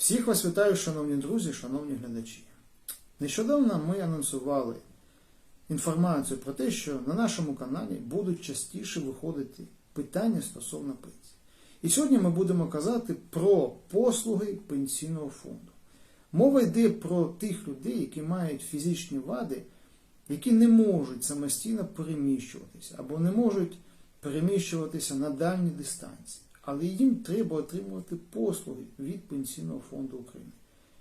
Всіх вас вітаю, шановні друзі, шановні глядачі. Нещодавно ми анонсували інформацію про те, що на нашому каналі будуть частіше виходити питання стосовно пенсії. І сьогодні ми будемо казати про послуги пенсійного фонду. Мова йде про тих людей, які мають фізичні вади, які не можуть самостійно переміщуватися або не можуть переміщуватися на дальні дистанції, але їм треба отримувати послуги від Пенсійного фонду України.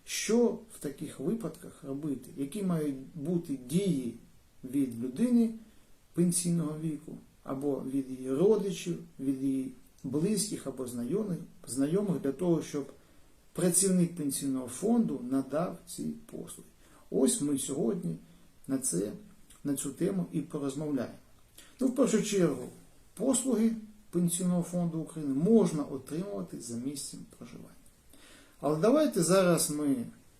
Що в таких випадках робити? Які мають бути дії від людини пенсійного віку, або від її родичів, від її близьких або знайомих, знайомих для того, щоб працівник пенсійного фонду надав ці послуги. Ось ми сьогодні на, це, на цю тему і порозмовляємо. Ну, в першу чергу, послуги Пенсійного фонду України можна отримувати за місцем проживання. Але давайте зараз ми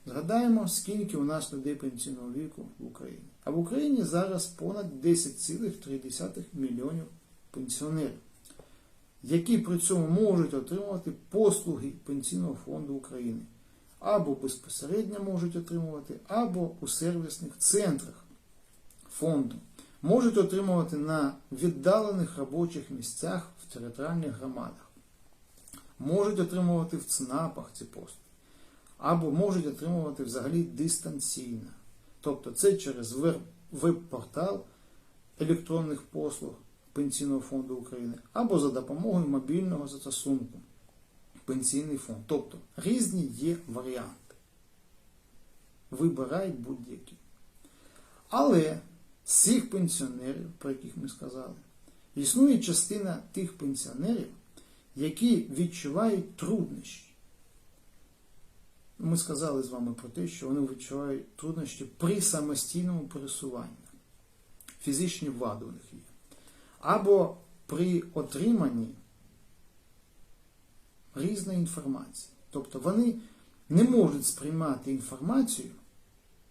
згадаємо, скільки у нас людей пенсійного віку в Україні. А в Україні зараз понад 10,3 мільйонів пенсіонерів, які при цьому можуть отримувати послуги Пенсійного фонду України. Або безпосередньо можуть отримувати, або у сервісних центрах фонду. Можуть отримувати на віддалених робочих місцях в територіальних громадах. Можуть отримувати в ЦНАПах ці послуги. Або можуть отримувати взагалі дистанційно. Тобто це через веб-портал електронних послуг Пенсійного фонду України, або за допомогою мобільного застосунку Пенсійний фонд. Тобто різні є варіанти. Вибирай будь-які. Але цих пенсіонерів, про яких ми сказали, існує частина тих пенсіонерів, які відчувають труднощі. Ми сказали з вами про те, що вони відчувають труднощі при самостійному пересуванні. Фізичні вади у них є. Або при отриманні різної інформації. Тобто вони не можуть сприймати інформацію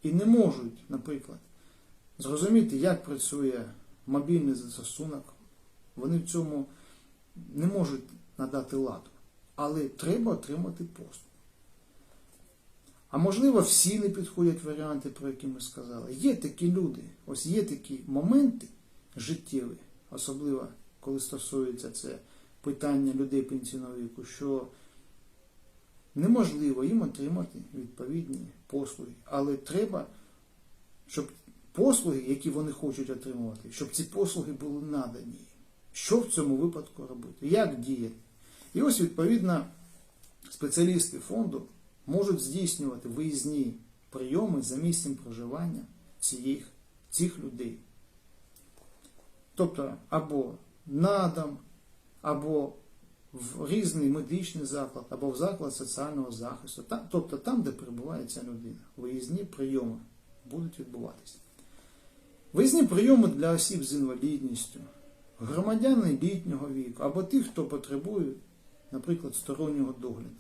і не можуть, наприклад, зрозуміти, як працює мобільний застосунок. Вони в цьому не можуть надати ладу. Але треба отримати послуг. А можливо, всі не підходять варіанти, про які ми сказали. Є такі люди, ось є такі моменти життєві, особливо коли стосується це питання людей пенсійного віку, що неможливо їм отримати відповідні послуги. Але треба, щоб послуги, які вони хочуть отримувати, щоб ці послуги були надані. Що в цьому випадку робити? Як діяти? І ось, відповідно, спеціалісти фонду можуть здійснювати виїзні прийоми за місцем проживання цих, цих людей. Тобто, або на дом, або в різний медичний заклад, або в заклад соціального захисту, тобто там, де перебуває ця людина. Виїзні прийоми будуть відбуватися. Виїзні прийоми для осіб з інвалідністю, громадяни літнього віку, або тих, хто потребує, наприклад, стороннього догляду.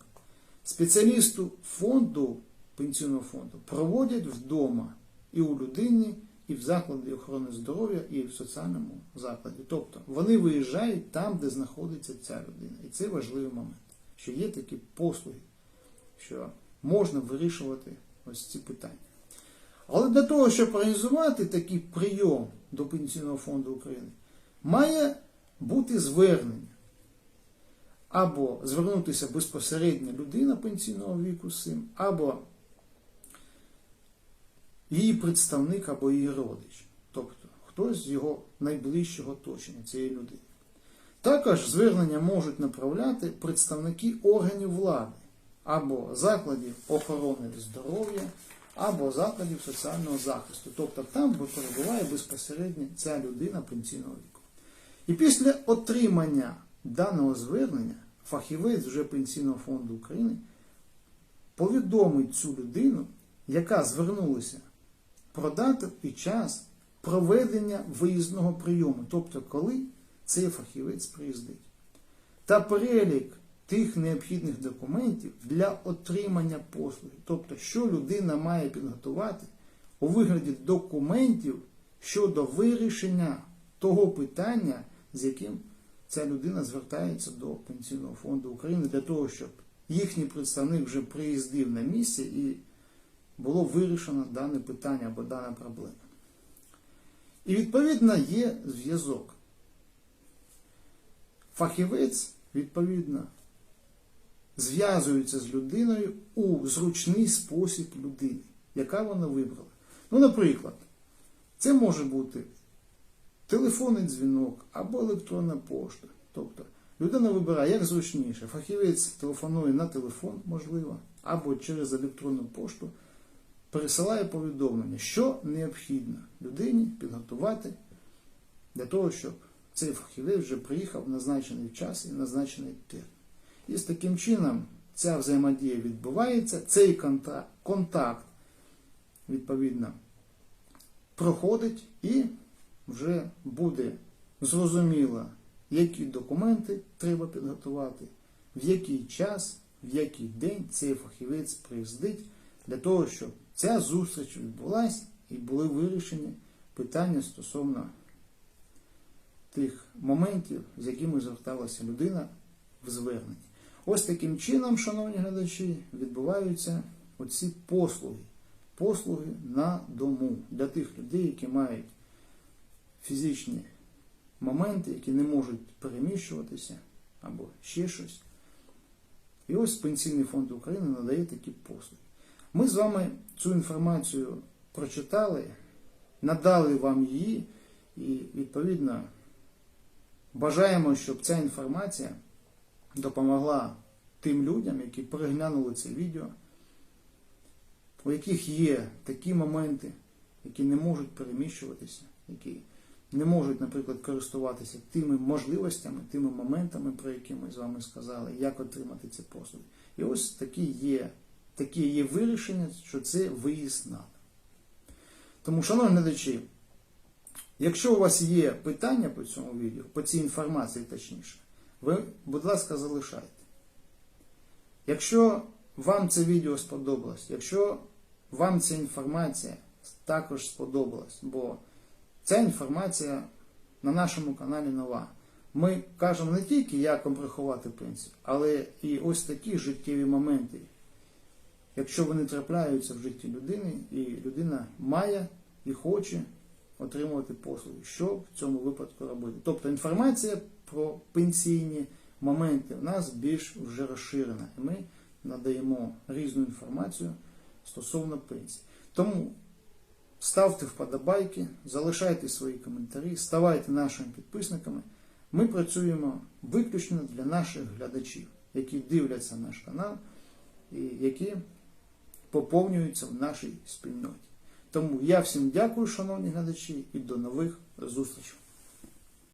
Спеціалісту фонду, пенсійного фонду проводять вдома і у людині, і в закладі охорони здоров'я, і в соціальному закладі. Тобто вони виїжджають там, де знаходиться ця людина. І це важливий момент, що є такі послуги, що можна вирішувати ось ці питання. Але для того, щоб організувати такий прийом до Пенсійного фонду України, має бути звернення. Або звернутися безпосередньо людина пенсійного віку з цим, або її представник, або її родич. Тобто хтось з його найближчого оточення цієї людини. Також звернення можуть направляти представники органів влади, або закладів охорони здоров'я, або закладів соціального захисту. Тобто там перебуває безпосередньо ця людина пенсійного віку. І після отримання даного звернення фахівець вже Пенсійного фонду України повідомить цю людину, яка звернулася про дату і час проведення виїзного прийому, тобто коли цей фахівець приїздить. Та перелік тих необхідних документів для отримання послуги, тобто, що людина має підготувати у вигляді документів щодо вирішення того питання, з яким ця людина звертається до Пенсійного фонду України для того, щоб їхній представник вже приїздив на місце і було вирішено дане питання або дана проблема. І відповідно є зв'язок. Фахівець, відповідно, зв'язується з людиною у зручний спосіб людини, яка вона вибрала. Ну, наприклад, це може бути телефонний дзвінок або електронна пошта. Тобто людина вибирає як зручніше. Фахівець телефонує на телефон, можливо, або через електронну пошту пересилає повідомлення, що необхідно людині підготувати для того, щоб цей фахівець вже приїхав в назначений час і назначений термін. І з таким чином ця взаємодія відбувається, цей контакт, відповідно, проходить і вже буде зрозуміло, які документи треба підготувати, в який час, в який день цей фахівець приїздить для того, щоб ця зустріч відбулася і були вирішені питання стосовно тих моментів, з якими зверталася людина в зверненні. Ось таким чином, шановні глядачі, відбуваються оці послуги. Послуги на дому для тих людей, які мають фізичні моменти, які не можуть переміщуватися або ще щось. І ось Пенсійний фонд України надає такі послуги. Ми з вами цю інформацію прочитали, надали вам її, і відповідно бажаємо, щоб ця інформація допомогла тим людям, які переглянули це відео, у яких є такі моменти, які не можуть переміщуватися, які не можуть, наприклад, користуватися тими можливостями, тими моментами, про які ми з вами сказали, як отримати ці послуги. І ось такі є, такі є вирішення, що це виїзд на. дом. Тому, шановні глядачі, якщо у вас є питання по цьому відео, по цій інформації точніше, ви, будь ласка, залишайте. Якщо вам це відео сподобалось, якщо вам ця інформація також сподобалась, бо ця інформація на нашому каналі нова. Ми кажемо не тільки, як вам приховати пенсію, але і ось такі життєві моменти, якщо вони трапляються в житті людини, і людина має і хоче отримувати послуги, що в цьому випадку робити. Тобто інформація про пенсійні моменти в нас більш вже розширена, і ми надаємо різну інформацію стосовно пенсії. Тому ставте вподобайки, залишайте свої коментарі, ставайте нашими підписниками. Ми працюємо виключно для наших глядачів, які дивляться наш канал і які поповнюються в нашій спільноті. Тому я всім дякую, шановні глядачі, і до нових зустрічей.